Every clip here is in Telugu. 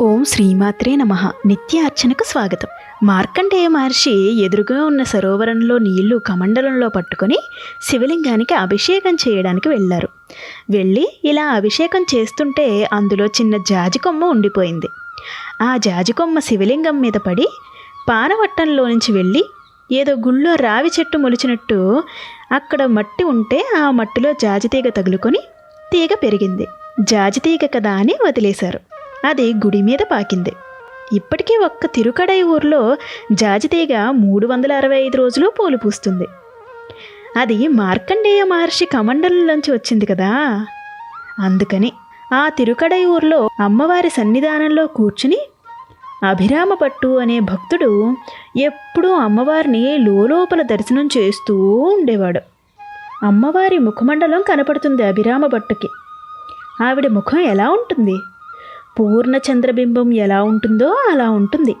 ఓం శ్రీమాత్రే నమ. నిత్య అర్చనకు స్వాగతం. మార్కండేయ మహర్షి ఎదురుగా ఉన్న సరోవరంలో నీళ్ళు కమండలంలో పట్టుకొని శివలింగానికి అభిషేకం చేయడానికి వెళ్ళారు. వెళ్ళి ఇలా అభిషేకం చేస్తుంటే అందులో చిన్న జాజి కొమ్మ ఉండిపోయింది. ఆ జాజి కొమ్మ శివలింగం మీద పడి పానవట్టంలో నుంచి వెళ్ళి ఏదో గుళ్ళో రావి చెట్టు మొలిచినట్టు అక్కడ మట్టి ఉంటే ఆ మట్టిలో జాజి తీగ తగులుకొని తీగ పెరిగింది. జాజి తీగ కదా అని వదిలేశారు. అది గుడి మీద పాకింది. ఇప్పటికీ ఒక్క తిరుకడై ఊర్లో జాజితీగ మూడు వందల అరవై ఐదు రోజులు పూలు పూస్తుంది. అది మార్కండేయ మహర్షి కమండలంలోంచి వచ్చింది కదా. అందుకని ఆ తిరుకడై ఊర్లో అమ్మవారి సన్నిధానంలో కూర్చుని అభిరామ పట్టు అనే భక్తుడు ఎప్పుడూ అమ్మవారిని లోపల దర్శనం చేస్తూ ఉండేవాడు. అమ్మవారి ముఖమండలం కనపడుతుంది అభిరామ భట్టుకి ఆవిడ ముఖం ఎలా ఉంటుంది? పూర్ణ చంద్రబింబం ఎలా ఉంటుందో అలా ఉంటుంది.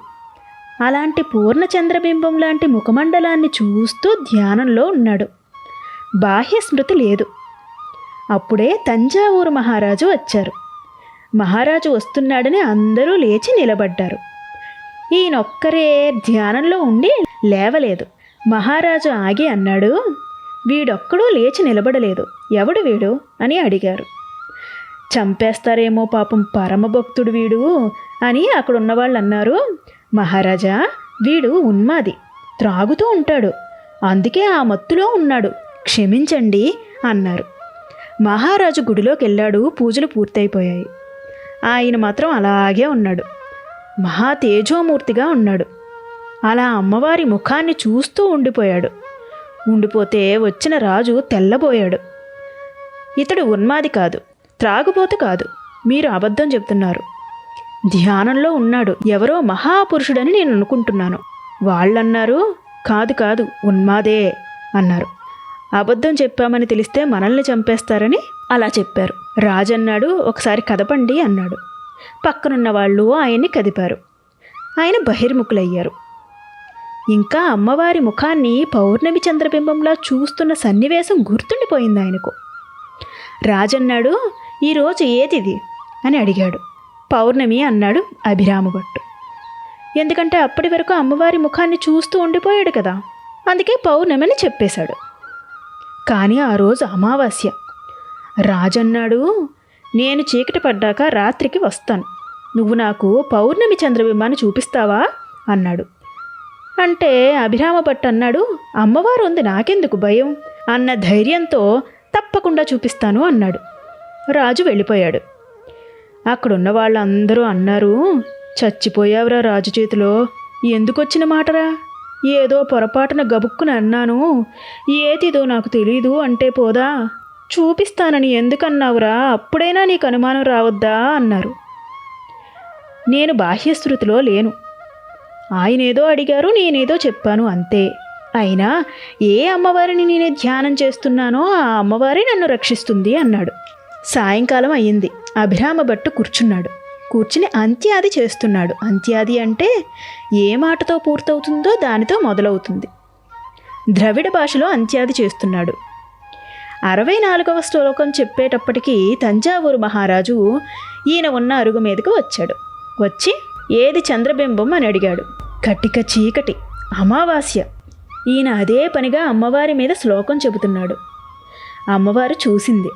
అలాంటి పూర్ణ చంద్రబింబం లాంటి ముఖమండలాన్ని చూస్తూ ధ్యానంలో ఉన్నాడు. బాహ్య స్మృతి లేదు. అప్పుడే తంజావూరు మహారాజు వచ్చారు. మహారాజు వస్తున్నాడని అందరూ లేచి నిలబడ్డారు. ఈయనొక్కరే ధ్యానంలో ఉండి లేవలేదు. మహారాజు ఆగి అన్నాడు వీడొక్కడూ లేచి నిలబడలేదు. ఎవడు వీడు? అని అడిగారు. చంపేస్తారేమో పాపం పరమభక్తుడు వీడు అని అక్కడున్న వాళ్ళు అన్నారు మహారాజా వీడు ఉన్మాది త్రాగుతూ ఉంటాడు. అందుకే ఆ మత్తులో ఉన్నాడు. క్షమించండి అన్నారు. మహారాజు గుడిలోకి వెళ్ళాడు పూజలు పూర్తయిపోయాయి. ఆయన మాత్రం అలాగే ఉన్నాడు. మహా తేజోమూర్తిగా ఉన్నాడు. అలా అమ్మవారి ముఖాన్ని చూస్తూ ఉండిపోయాడు. ఉండిపోతే వచ్చిన రాజు తెల్లబోయాడు. ఇతడు ఉన్మాది కాదు. త్రాగుబోతు కాదు. మీరు అబద్ధం చెప్తున్నారు ధ్యానంలో ఉన్నాడు. ఎవరో మహాపురుషుడని నేను అనుకుంటున్నాను. వాళ్ళన్నారు కాదు కాదు ఉన్మాదే అన్నారు. అబద్ధం చెప్పామని తెలిస్తే మనల్ని చంపేస్తారని అలా చెప్పారు. రాజన్నాడు ఒకసారి కదపండి అన్నాడు. పక్కనున్న వాళ్ళు ఆయన్ని కదిపారు. ఆయన బహిర్ముఖులయ్యారు. ఇంకా అమ్మవారి ముఖాన్ని పౌర్ణమి చంద్రబింబంలా చూస్తున్న సన్నివేశం గుర్తుండిపోయింది ఆయనకు. రాజన్నాడు ఈరోజు ఏదిది అని అడిగాడు. పౌర్ణమి అన్నాడు అభిరామభట్టు. ఎందుకంటే అప్పటి వరకు అమ్మవారి ముఖాన్ని చూస్తూ ఉండిపోయాడు కదా అందుకే పౌర్ణమి అని చెప్పేశాడు. కానీ ఆ రోజు అమావాస్య. రాజన్నాడు నేను చీకటి పడ్డాక రాత్రికి వస్తాను. నువ్వు నాకు పౌర్ణమి చంద్రబింబాన్ని చూపిస్తావా? అన్నాడు. అంటే అభిరామభట్ అన్నాడు అమ్మవారు ఉంది నాకెందుకు భయం? అన్న ధైర్యంతో తప్పకుండా చూపిస్తాను అన్నాడు. రాజు వెళ్ళిపోయాడు. అక్కడున్న వాళ్ళందరూ అన్నారు చచ్చిపోయావురా రాజు చేతిలో. ఎందుకొచ్చిన మాటరా? ఏదో పొరపాటున గబుక్కుని అన్నాను. ఏతిదో నాకు తెలీదు అంటే పోదా? చూపిస్తానని ఎందుకన్నావురా? అప్పుడైనా నీకు అనుమానం రావద్దా? అన్నారు. నేను బాహ్యశ్రుతిలో లేను. ఆయనేదో అడిగారు నేనేదో చెప్పాను అంతే. అయినా ఏ అమ్మవారిని నేను ధ్యానం చేస్తున్నానో ఆ అమ్మవారి నన్ను రక్షిస్తుంది అన్నాడు. సాయంకాలం అయ్యింది. అభిరామ భట్టు కూర్చున్నాడు. కూర్చుని అంత్యాది చేస్తున్నాడు. అంత్యాది అంటే ఏ మాటతో పూర్తవుతుందో దానితో మొదలవుతుంది. ద్రవిడ భాషలో అంత్యాది చేస్తున్నాడు. అరవై నాలుగవ శ్లోకం చెప్పేటప్పటికీ తంజావూరు మహారాజు ఈయన ఉన్న అరుగు మీదకు వచ్చాడు. వచ్చి ఏది చంద్రబింబం అని అడిగాడు. కటిక చీకటి అమావాస్య. ఈయన అదే పనిగా అమ్మవారి మీద శ్లోకం చెబుతున్నాడు. అమ్మవారు చూసింది.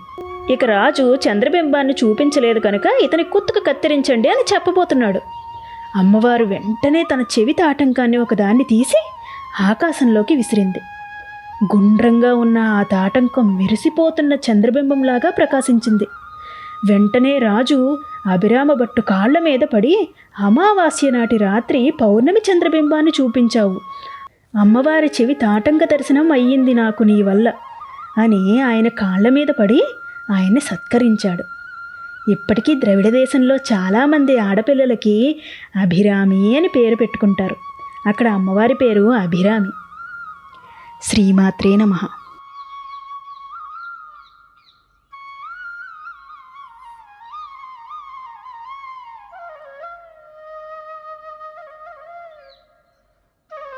ఇక రాజు చంద్రబింబాన్ని చూపించలేదు కనుక ఇతని కుత్తుకు కత్తిరించండి అని చెప్పబోతున్నాడు. అమ్మవారు వెంటనే తన చెవి తాటంకాన్ని ఒకదాన్ని తీసి ఆకాశంలోకి విసిరింది. గుండ్రంగా ఉన్న ఆ తాటంకం మెరిసిపోతున్న చంద్రబింబంలాగా ప్రకాశించింది. వెంటనే రాజు అభిరామ భట్టు కాళ్ళ మీద పడి అమావాస్య నాటి రాత్రి పౌర్ణమి చంద్రబింబాన్ని చూపించావు. అమ్మవారి చెవి తాటంక దర్శనం అయ్యింది నాకు నీ వల్ల అని ఆయన కాళ్ళ మీద పడి ఆయన్ని సత్కరించాడు. ఇప్పటికీ ద్రవిడ దేశంలో చాలామంది ఆడపిల్లలకి అభిరామి అని పేరు పెట్టుకుంటారు. అక్కడ అమ్మవారి పేరు అభిరామి. శ్రీమాత్రే నమః.